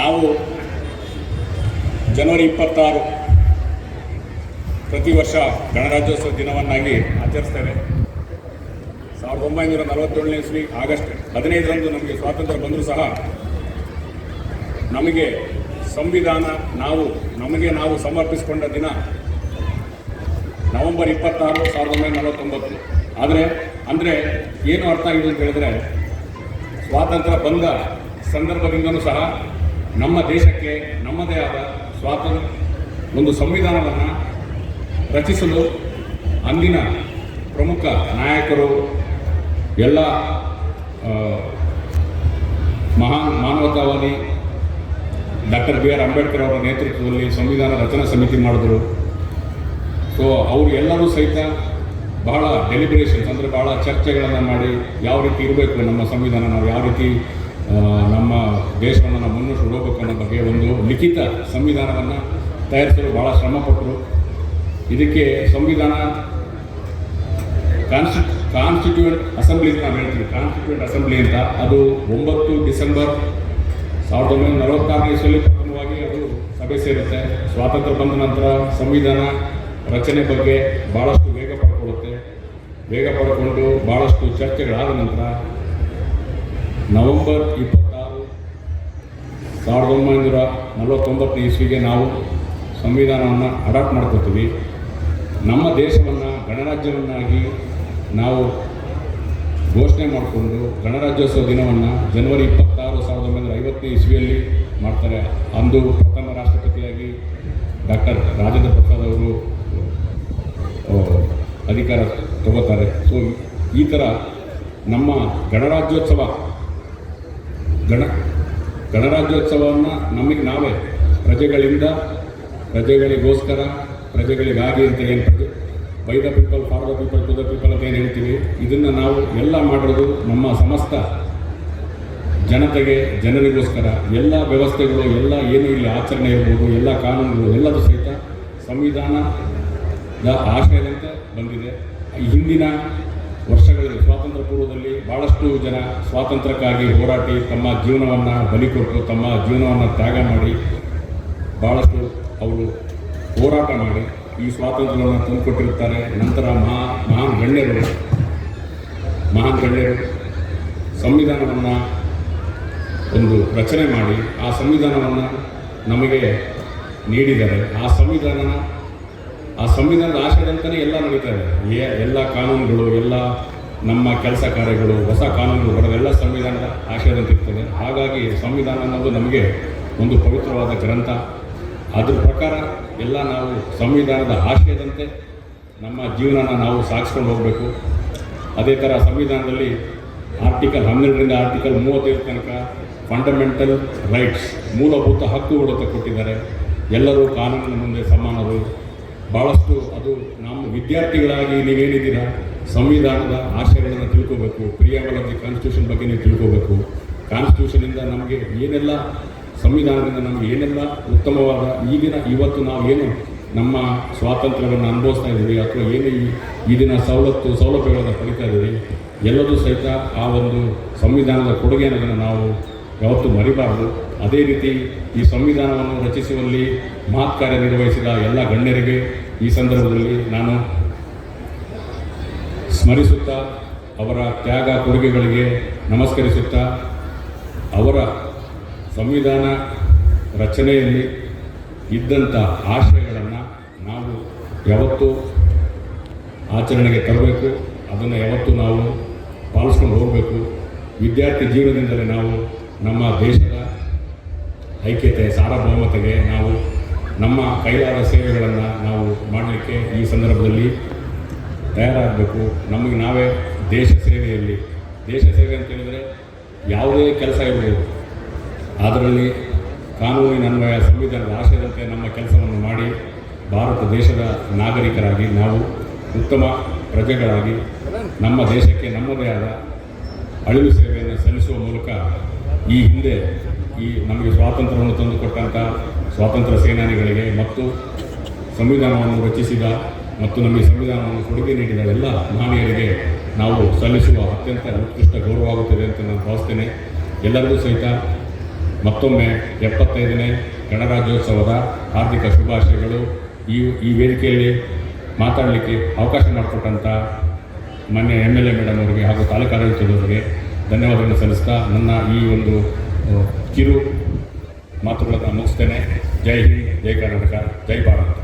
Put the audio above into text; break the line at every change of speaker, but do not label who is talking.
ನಾವು ಜನವರಿ ಇಪ್ಪತ್ತಾರು ಪ್ರತಿ ವರ್ಷ ಗಣರಾಜ್ಯೋತ್ಸವ ದಿನವನ್ನಾಗಿ ಆಚರಿಸ್ತೇವೆ. ಸಾವಿರದ ಒಂಬೈನೂರ ನಲವತ್ತೇಳನೇ ಇಸ್ವಿ ಆಗಸ್ಟ್ ಹದಿನೈದರಂದು ನಮಗೆ ಸ್ವಾತಂತ್ರ್ಯ ಬಂದರೂ ಸಹ ನಮಗೆ ಸಂವಿಧಾನ ನಾವು, ನಮಗೆ ನಾವು ಸಮರ್ಪಿಸಿಕೊಂಡ ದಿನ ನವೆಂಬರ್ ಇಪ್ಪತ್ತಾರು ಸಾವಿರದ ಒಂಬೈನೂರ ನಲವತ್ತೊಂಬತ್ತು. ಆದರೆ, ಅಂದರೆ ಏನು ಅರ್ಥ ಆಗಿದೆ ಅಂತ ಹೇಳಿದ್ರೆ, ಸ್ವಾತಂತ್ರ್ಯ ಬಂದ ಸಂದರ್ಭದಿಂದಲೂ ಸಹ ನಮ್ಮ ದೇಶಕ್ಕೆ, ನಮ್ಮದೇ ಆದ ಸ್ವಾತಂತ್ರ್ಯ, ಒಂದು ಸಂವಿಧಾನವನ್ನು ರಚಿಸಲು ಅಂದಿನ ಪ್ರಮುಖ ನಾಯಕರು ಎಲ್ಲ ಮಹಾನ್ ಮಾನವತಾವಾದಿ ಡಾಕ್ಟರ್ ಬಿ ಆರ್ ಅಂಬೇಡ್ಕರ್ ಅವರ ನೇತೃತ್ವದಲ್ಲಿ ಸಂವಿಧಾನ ರಚನಾ ಸಮಿತಿ ಮಾಡಿದ್ರು. ಸೊ ಅವರು ಎಲ್ಲರೂ ಸಹಿತ ಬಹಳ ಡೆಲಿಬ್ರೇಷನ್ಸ್ ಅಂದರೆ ಬಹಳ ಚರ್ಚೆಗಳನ್ನು ಮಾಡಿ ಯಾವ ರೀತಿ ಇರಬೇಕು ನಮ್ಮ ಸಂವಿಧಾನ, ನಾವು ಯಾವ ರೀತಿ ನಮ್ಮ ದೇಶವನ್ನು ನಾವು ಮುನ್ನಡೆಸಿ ಹೋಗಬೇಕು ಅನ್ನೋ ಬಗ್ಗೆ ಒಂದು ಲಿಖಿತ ಸಂವಿಧಾನವನ್ನು ತಯಾರಿಸಲು ಭಾಳ ಶ್ರಮಪಟ್ಟರು ಇದಕ್ಕೆ ಸಂವಿಧಾನ ಕಾನ್ಸ್ಟಿ, ಕಾನ್ಸ್ಟಿಟ್ಯೂಯೆಂಟ್ ಅಸೆಂಬ್ಲಿ ಅಂತ ನಾವು ಹೇಳ್ತೀವಿ. ಕಾನ್ಸ್ಟಿಟ್ಯೂಯೆಂಟ್ ಅಸೆಂಬ್ಲಿ ಅಂತ ಅದು ಒಂಬತ್ತು ಡಿಸೆಂಬರ್ ಸಾವಿರದ ಒಂಬೈನೂರ ನಲವತ್ತಾರನೇ ಇಸ್ವಲ್ಲಿ ಪ್ರಥಮವಾಗಿ ಅದು ಸಭೆ ಸೇರುತ್ತೆ. ಸ್ವಾತಂತ್ರ್ಯ ಬಂದ ನಂತರ ಸಂವಿಧಾನ ರಚನೆ ಬಗ್ಗೆ ಭಾಳಷ್ಟು ವೇಗ ಪಡ್ಕೊಳ್ಳುತ್ತೆ. ವೇಗ ಪಡ್ಕೊಂಡು ಭಾಳಷ್ಟು ಚರ್ಚೆಗಳಾದ ನಂತರ ನವೆಂಬರ್ ಇಪ್ಪತ್ತಾರು, ಸಾವಿರದ ಒಂಬೈನೂರ ನಲವತ್ತೊಂಬತ್ತು ಇಸ್ವಿಗೆ ನಾವು ಸಂವಿಧಾನವನ್ನು ಅಡಾಪ್ಟ್ ಮಾಡ್ಕೊತೀವಿ. ನಮ್ಮ ದೇಶವನ್ನು ಗಣರಾಜ್ಯವನ್ನಾಗಿ ನಾವು ಘೋಷಣೆ ಮಾಡಿಕೊಂಡು ಗಣರಾಜ್ಯೋತ್ಸವ ದಿನವನ್ನು ಜನವರಿ ಇಪ್ಪತ್ತಾರು, ಸಾವಿರದ ಒಂಬೈನೂರ ಐವತ್ತನೇ ಇಸ್ವಿಯಲ್ಲಿ ಮಾಡ್ತಾರೆ. ಅಂದು ಪ್ರಥಮ ರಾಷ್ಟ್ರಪತಿಯಾಗಿ ಡಾಕ್ಟರ್ ರಾಜೇಂದ್ರ ಪ್ರಸಾದ್ ಅವರು ಅಧಿಕಾರ ತಗೋತಾರೆ. ಸೊ ಈ ಥರ ನಮ್ಮ ಗಣರಾಜ್ಯೋತ್ಸವ ಗಣ, ಗಣರಾಜ್ಯೋತ್ಸವವನ್ನು ನಮಗೆ ನಾವೇ, ಪ್ರಜೆಗಳಿಂದ, ಪ್ರಜೆಗಳಿಗೋಸ್ಕರ, ಪ್ರಜೆಗಳಿಗಾಗಿ ಅಂತ ಏನು by the people for the people to the people ಅಂತ ಏನು ಹೇಳ್ತೀವಿ, ಇದನ್ನು ನಾವು ಎಲ್ಲ ಮಾಡೋದು ನಮ್ಮ ಸಮಸ್ತ ಜನತೆಗೆ, ಜನರಿಗೋಸ್ಕರ, ಎಲ್ಲ ವ್ಯವಸ್ಥೆಗಳು, ಎಲ್ಲ ಏನು ಇಲ್ಲಿ ಆಚರಣೆ ಇರ್ಬೋದು, ಎಲ್ಲ ಕಾನೂನುಗಳು, ಎಲ್ಲದೂ ಸಹಿತ ಸಂವಿಧಾನದ ಆಶಯದಂತೆ ಬಂದಿದೆ. ಹಿಂದಿನ ವರ್ಷಗಳಲ್ಲಿ ಸ್ವಾತಂತ್ರ್ಯ ಪೂರ್ವದಲ್ಲಿ ಭಾಳಷ್ಟು ಜನ ಸ್ವಾತಂತ್ರ್ಯಕ್ಕಾಗಿ ಹೋರಾಟಿ, ತಮ್ಮ ಜೀವನವನ್ನು ಬಲಿ ಕೊಟ್ಟು ತಮ್ಮ ಜೀವನವನ್ನು ತ್ಯಾಗ ಮಾಡಿ ಭಾಳಷ್ಟು ಅವರು ಹೋರಾಟ ಮಾಡಿ ಈ ಸ್ವಾತಂತ್ರ್ಯವನ್ನು ತಂದುಕೊಟ್ಟಿರುತ್ತಾರೆ. ನಂತರ ಮಹಾ ಮಹಾನ್ ಗಣ್ಯರು ಮಹಾನ್ ಗಣ್ಯರು ಸಂವಿಧಾನವನ್ನು ಒಂದು ರಚನೆ ಮಾಡಿ ಆ ಸಂವಿಧಾನವನ್ನು ನಮಗೆ ನೀಡಿದ್ದಾರೆ ಆ ಸಂವಿಧಾನನ ಆ ಸಂವಿಧಾನದ ಆಶಯದಂತಲೇ ಎಲ್ಲ ನಡೀತಾ ಇದೆ ಎಲ್ಲ ಕಾನೂನುಗಳು, ಎಲ್ಲ ನಮ್ಮ ಕೆಲಸ ಕಾರ್ಯಗಳು, ಹೊಸ ಕಾನೂನುಗಳು ಬರೋದೆಲ್ಲ ಸಂವಿಧಾನದ ಆಶಯದಂತೆ ಇರ್ತದೆ. ಹಾಗಾಗಿ ಸಂವಿಧಾನ ಅನ್ನೋದು ನಮಗೆ ಒಂದು ಪವಿತ್ರವಾದ ಗ್ರಂಥ. ಅದ್ರ ಪ್ರಕಾರ ಎಲ್ಲ ನಾವು ಸಂವಿಧಾನದ ಆಶಯದಂತೆ ನಮ್ಮ ಜೀವನನ ನಾವು ಸಾಗಿಸ್ಕೊಂಡು ಹೋಗಬೇಕು. ಅದೇ ಥರ ಸಂವಿಧಾನದಲ್ಲಿ ಆರ್ಟಿಕಲ್ ಹನ್ನೆರಡರಿಂದ ಆರ್ಟಿಕಲ್ ಮೂವತ್ತೈದು ತನಕ ಫಂಡಮೆಂಟಲ್ ರೈಟ್ಸ್ ಮೂಲಭೂತ ಹಕ್ಕುಗಳು ಕೊಟ್ಟಿದ್ದಾರೆ. ಎಲ್ಲರೂ ಕಾನೂನಿನ ಮುಂದೆ ಸಮಾನರು. ಭಾಳಷ್ಟು ಅದು ನಮ್ಮ ವಿದ್ಯಾರ್ಥಿಗಳಾಗಿ ನೀವೇನಿದ್ದೀರಾ? ಸಂವಿಧಾನದ ಆಶಯಗಳನ್ನು ತಿಳ್ಕೋಬೇಕು ದಿ ಕಾನ್ಸ್ಟಿಟ್ಯೂಷನ್ ಬಗ್ಗೆ ನೀವು ತಿಳ್ಕೋಬೇಕು. ಕಾನ್ಸ್ಟಿಟ್ಯೂಷನಿಂದ ನಮಗೆ ಏನೆಲ್ಲ, ಸಂವಿಧಾನದಿಂದ ನಮಗೆ ಏನೆಲ್ಲ ಉತ್ತಮವಾದ ಈಗಿನ ಇವತ್ತು ನಾವು ಏನು ನಮ್ಮ ಸ್ವಾತಂತ್ರ್ಯವನ್ನು ಅನುಭವಿಸ್ತಾ ಇದ್ದೀವಿ, ಅಥವಾ ಏನು ಈ ಈಗಿನ ಸವಲತ್ತು, ಸೌಲಭ್ಯಗಳನ್ನು ಪಡಿತಾ ಇದ್ದೀವಿ, ಎಲ್ಲದೂ ಸಹಿತ ಆ ಒಂದು ಸಂವಿಧಾನದ ಕೊಡುಗೆ ಅನ್ನೋದನ್ನು ನಾವು ಯಾವತ್ತೂ ಮರಿಬಾರದು. ಅದೇ ರೀತಿ ಈ ಸಂವಿಧಾನವನ್ನು ರಚಿಸುವಲ್ಲಿ ಮಹತ್ ಕಾರ್ಯನಿರ್ವಹಿಸಿದ ಎಲ್ಲ ಗಣ್ಯರಿಗೆ ಈ ಸಂದರ್ಭದಲ್ಲಿ ನಾನು ಸ್ಮರಿಸುತ್ತಾ, ಅವರ ತ್ಯಾಗ ಕೊಡುಗೆಗಳಿಗೆ ನಮಸ್ಕರಿಸುತ್ತಾ, ಅವರ ಸಂವಿಧಾನ ರಚನೆಯಲ್ಲಿ ಇದ್ದಂಥ ಆಶಯಗಳನ್ನು ನಾವು ಯಾವತ್ತೂ ಆಚರಣೆಗೆ ತರಬೇಕು. ಅದನ್ನು ಯಾವತ್ತೂ ನಾವು ಪಾಲಿಸ್ಕೊಂಡು ಹೋಗಬೇಕು. ವಿದ್ಯಾರ್ಥಿ ಜೀವನದಿಂದಲೇ ನಾವು ನಮ್ಮ ದೇಶದ ಐಕ್ಯತೆ, ಸಾರ್ವಭೌಮತೆಗೆ ನಾವು ನಮ್ಮ ಕೈಲಾದ ಸೇವೆಗಳನ್ನು ನಾವು ಮಾಡಲಿಕ್ಕೆ ಈ ಸಂದರ್ಭದಲ್ಲಿ ತಯಾರಾಗಬೇಕು. ನಮಗೆ ನಾವೇ ದೇಶ ಸೇವೆಯಲ್ಲಿ, ದೇಶ ಸೇವೆ ಅಂತ ಹೇಳಿದರೆ ಯಾವುದೇ ಕೆಲಸ ಇರಬಹುದು ಅದರಲ್ಲಿ ಕಾನೂನಿನ ಅನ್ವಯ ಸಂವಿಧಾನದ ಆಶಯದಂತೆ ನಮ್ಮ ಕೆಲಸವನ್ನು ಮಾಡಿ ಭಾರತ ದೇಶದ ನಾಗರಿಕರಾಗಿ ನಾವು ಉತ್ತಮ ಪ್ರಜೆಗಳಾಗಿ ನಮ್ಮ ದೇಶಕ್ಕೆ ನಮ್ಮದೇ ಆದ ಅಳಿವು ಸೇವೆಯನ್ನು ಸಲ್ಲಿಸುವ ಮೂಲಕ ಈ ಹಿಂದೆ ಈ ನಮಗೆ ಸ್ವಾತಂತ್ರ್ಯವನ್ನು ತಂದುಕೊಟ್ಟಂಥ ಸ್ವಾತಂತ್ರ್ಯ ಸೇನಾನಿಗಳಿಗೆ ಮತ್ತು ಸಂವಿಧಾನವನ್ನು ರಚಿಸಿದ ಮತ್ತು ನಮಗೆ ಸಂವಿಧಾನವನ್ನು ಕೊಡುಗೆ ನೀಡಿದ ಎಲ್ಲ ಮಹನೀಯರಿಗೆ ನಾವು ಸಲ್ಲಿಸುವ ಅತ್ಯಂತ ಉತ್ಕೃಷ್ಟ ಗೌರವ ಆಗುತ್ತದೆ ಅಂತ ನಾನು ಭಾವಿಸ್ತೇನೆ. ಎಲ್ಲರಿಗೂ ಸಹಿತ ಮತ್ತೊಮ್ಮೆ ಎಪ್ಪತ್ತೈದನೇ ಗಣರಾಜ್ಯೋತ್ಸವದ ಹಾರ್ದಿಕ ಶುಭಾಶಯಗಳು. ಈ ಈ ವೇದಿಕೆಯಲ್ಲಿ ಮಾತಾಡಲಿಕ್ಕೆ ಅವಕಾಶ ಮಾಡಿಕೊಟ್ಟಂಥ ಮಾನ್ಯ ಎಂ ಎಲ್ ಎ ಮೇಡಮ್ ಅವರಿಗೆ ಹಾಗೂ ತಾಲೂಕು ಧನ್ಯವಾದಗಳನ್ನು ಸಲ್ಲಿಸ್ತಾ ನನ್ನ ಈ ಒಂದು ಕಿರು ಮಾತುಗಳನ್ನು ಮುಗಿಸ್ತೇನೆ. ಜೈ ಹಿಂದ್ ಜೈ ಕರ್ನಾಟಕ ಜೈ ಭಾರತ್.